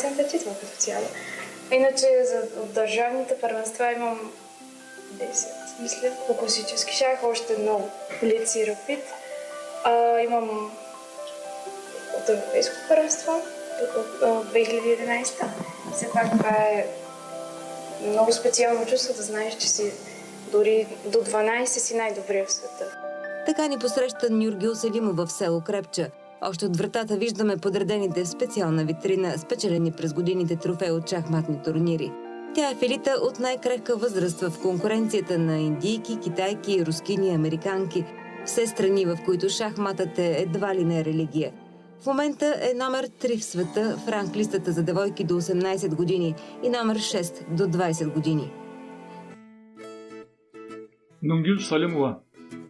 100% читам като цяло. Иначе за, държавните първенства имам 10, мисля. По класически шах още много. Блиц и рапид. А, имам от европейско първенство от 2011. Все пак това е много специално чувство да знаеш, че си дори до 12 си най-добрия в света. Така ни посреща Нюргил Селимов в село Крепча. Още от вратата виждаме подредените в специална витрина, спечелени през годините трофеи от шахматни турнири. Тя е филита от най-крехка възраст в конкуренцията на индийки, китайки, рускини, американки. Все страни, в които шахматът е едва ли не религия. В момента е номер 3 в света в ранглистата за девойки до 18 години и номер 6 до 20 години. Nungül Salimova,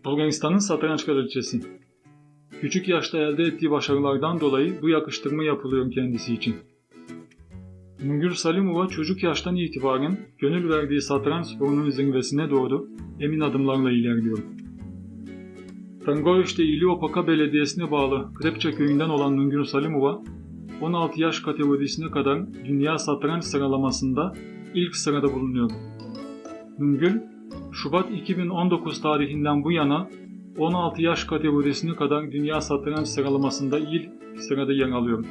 Afganistan'ın satranç kraliçesi. Küçük yaşta elde ettiği başarılardan dolayı bu yakıştırma yapılıyor kendisi için. Nungül Salimova çocuk yaştan itibaren gönül verdiği satranç sporunun zirvesine doğru emin adımlarla ilerliyor. Tangoiş'te İliopaka Belediyesi'ne bağlı Krepçe köyünden olan Nungül Salimova, 16 yaş kategorisine kadar dünya satranç sıralamasında ilk sırada bulunuyor. Nungül, Şubat 2019 tarihinden bu yana 16 yaş kategorisine kadar dünya satranç sıralamasında ilk sırada yer alıyor.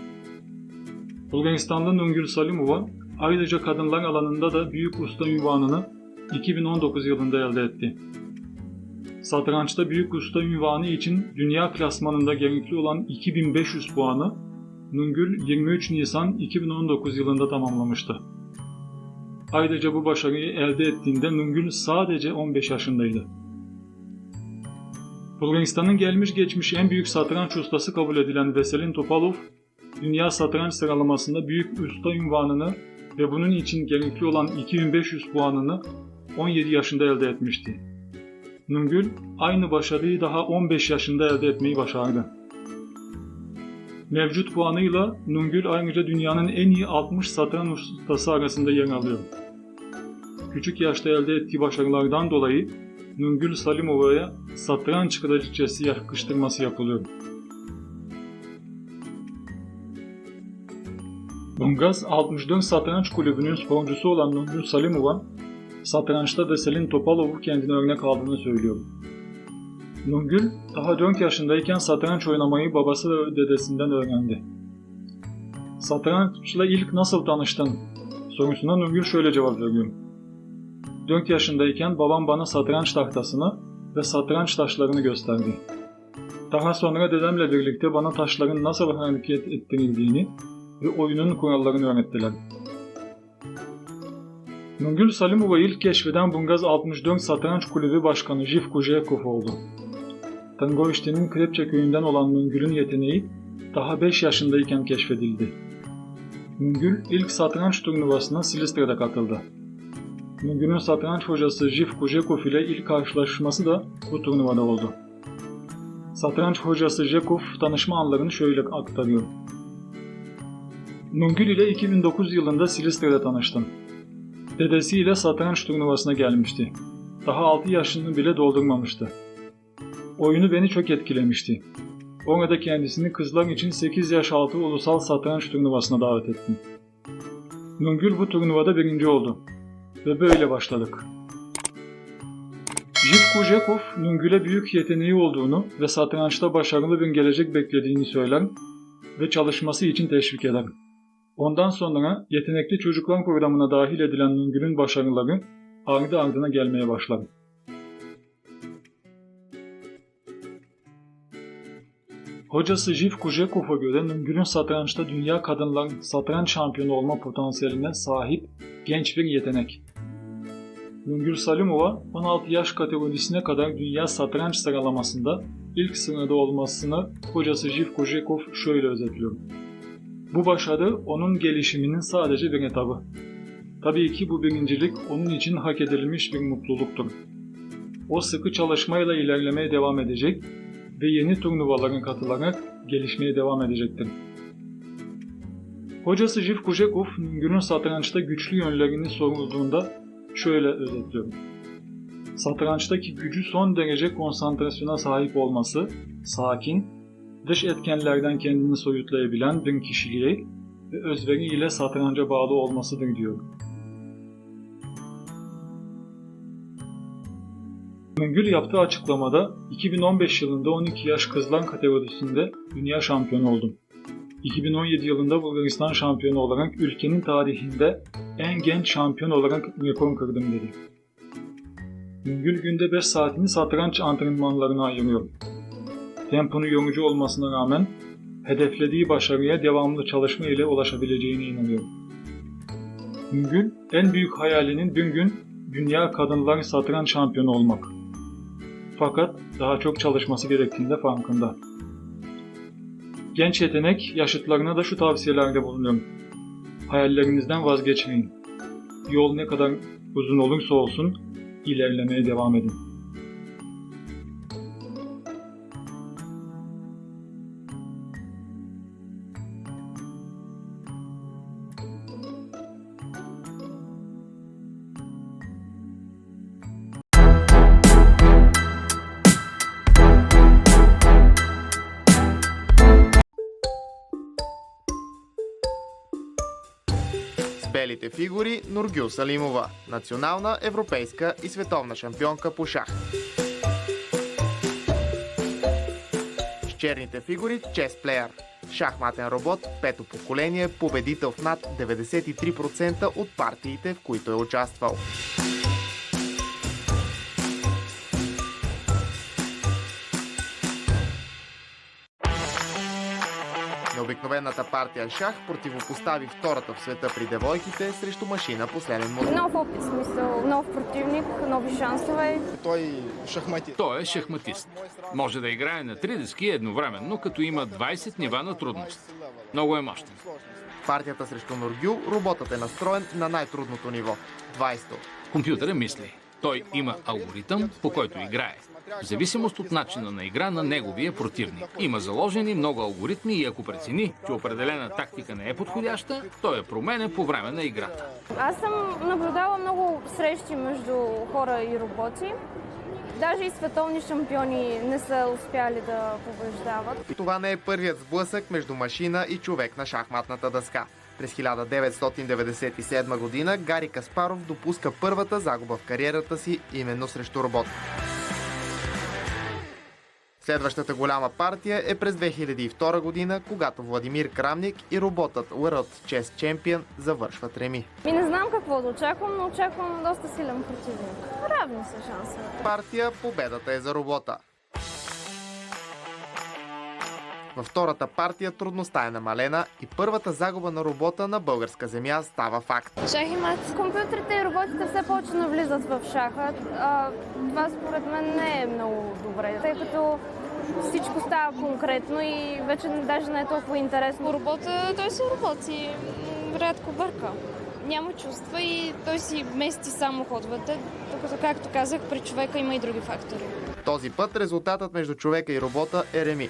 Bulgaristanlı Nungül Salimova ayrıca kadınlar alanında da büyük usta ünvanını 2019 yılında elde etti. Satrançta büyük usta ünvanı için dünya klasmanında gerekli olan 2500 puanı Nungül 23 Nisan 2019 yılında tamamlamıştı. Ayrıca bu başarıyı elde ettiğinde Nungül sadece 15 yaşındaydı. Bulgaristan'ın gelmiş geçmiş en büyük satranç ustası kabul edilen Veselin Topalov, dünya satranç sıralamasında büyük usta ünvanını ve bunun için gerekli olan 2500 puanını 17 yaşında elde etmişti. Nungül aynı başarıyı daha 15 yaşında elde etmeyi başardı. Mevcut puanıyla Nungül ayrıca dünyanın en iyi 60 satranç ustası arasında yer alıyor. Küçük yaşta elde ettiği başarılardan dolayı Nungül Salimova'ya satranç kraliçesi yakıştırması yapılıyor. Bungaz 64 Satranç Kulübü'nün sporcusu olan Nungül Salimova, satrançta Veselin Topalov'u kendine örnek aldığını söylüyor. Nungül, daha 4 yaşındayken satranç oynamayı babası ve dedesinden öğrendi. Satrançla ilk nasıl tanıştın? sorusuna Nungül şöyle cevap veriyor. 4 yaşındayken babam bana satranç tahtasını ve satranç taşlarını gösterdi. Daha sonra dedemle birlikte bana taşların nasıl hareket ettirildiğini ve oyunun kurallarını öğrettiler. Nungül Salimova ilk keşfeden Bungaz 64 Satranç Kulübü Başkanı Jif Kujekov oldu. Tangoişte'nin Krepçe köyünden olan Nungül'ün yeteneği daha 5 yaşındayken keşfedildi. Nungül ilk satranç turnuvasına Silistra'da katıldı. Nungül'ün satranç hocası Jif Kujekov ile ilk karşılaşması da bu turnuvada oldu. Satranç hocası Jekov tanışma anlarını şöyle aktarıyor. Nungül ile 2009 yılında Silistra'da tanıştım. Dedesiyle satranç turnuvasına gelmişti. Daha 6 yaşını bile doldurmamıştı. Oyunu beni çok etkilemişti. Orada kendisini kızlar için 8 yaş altı ulusal satranç turnuvasına davet ettim. Nungül bu turnuvada birinci oldu. Ve böyle başladık. Jif Kujekov, Nungül'e büyük yeteneği olduğunu ve satrançta başarılı bir gelecek beklediğini söyler ve çalışması için teşvik eder. Ondan sonra yetenekli çocuklar programına dahil edilen Nungül'ün başarıları ardı ardına gelmeye başlar. Hocası Jif Kujekov'a göre Nungül'ün satrançta dünya kadınlar satranç şampiyonu olma potansiyeline sahip genç bir yetenek. Nungül Salimova 16 yaş kategorisine kadar dünya satranç sıralamasında ilk sırada olmasını hocası Jif Kujekov şöyle özetliyor. Bu başarı onun gelişiminin sadece bir etabı. Tabii ki bu birincilik onun için hak edilmiş bir mutluluktur. O sıkı çalışmayla ilerlemeye devam edecek ve yeni turnuvalara katılarak gelişmeye devam edecektir. Hocası Jif Kujekov, Nungül'ün satrançta güçlü yönlerini sorulduğunda şöyle özetliyor. Satrançtaki gücü son derece konsantrasyona sahip olması, sakin, dış etkenlerden kendini soyutlayabilen bir kişiliğe ve özveri ile satranca bağlı olmasıdır diyorum. Müngül yaptığı açıklamada 2015 yılında 12 yaş kızlar kategorisinde dünya şampiyonu oldum. 2017 yılında Bulgaristan şampiyonu olarak ülkenin tarihinde en genç şampiyon olarak rekor kırdım dedi. Müngül günde 5 saatini satranç antrenmanlarına ayırıyor. Temponun yorucu olmasına rağmen hedeflediği başarıya devamlı çalışma ile ulaşabileceğine inanıyor. Müngül en büyük hayalinin bir gün dünya kadınlar satranç şampiyonu olmak. Fakat daha çok çalışması gerektiğinde farkında. Genç yetenek yaşıtlarına da şu tavsiyelerde bulunuyorum. Hayallerinizden vazgeçmeyin. Yol ne kadar uzun olursa olsun ilerlemeye devam edin. Белите фигури Нургюл Салимова, национална, европейска и световна шампионка по шах. С черните фигури Чес Плеер, шахматен робот, пето поколение, победител в над 93% от партиите, в които е участвал. Необикновената партия шах противопостави втората в света при девойките срещу машина последен модел. Нов опит, смисъл, нов противник, нови шансове. Той шахматист. Той е шахматист. Може да играе на три дъски едновременно, като има 20 нива на трудност. Много е мощен. В партията срещу Норгюл роботът е настроен на най-трудното ниво – 20 Компютъра мисли. Той има алгоритъм, по който играе. В зависимост от начина на игра на неговия противник. Има заложени много алгоритми и ако прецени, че определена тактика не е подходяща, той я променя по време на играта. Аз съм наблюдала много срещи между хора и роботи. Даже и световни шампиони не са успяли да побеждават. Това не е първият сблъсък между машина и човек на шахматната дъска. През 1997 година Гари Каспаров допуска първата загуба в кариерата си именно срещу робот. Следващата голяма партия е през 2002 година, когато Владимир Крамник и роботът World Chess Champion завършват реми. И не знам какво да очаквам, но очаквам доста силен противник. Равни са шансовете. партия победата е за робота. Във втората партия трудността е намалена и първата загуба на робота на българска земя става факт. Шах и мат. Компютрите и роботите все повече навлизат в шаха. А, това според мен не е много добре, тъй като всичко става конкретно и вече даже не е толкова интересно. Робота, той си робот и м, рядко бърка. Няма чувства и той си мести само ходовете, докато, както казах, при човека има и други фактори. Този път резултатът между човека и робота е реми.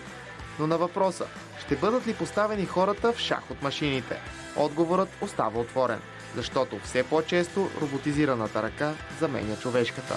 Но на въпроса, ще бъдат ли поставени хората в шах от машините? Отговорът остава отворен, защото все по-често роботизираната ръка заменя човешката.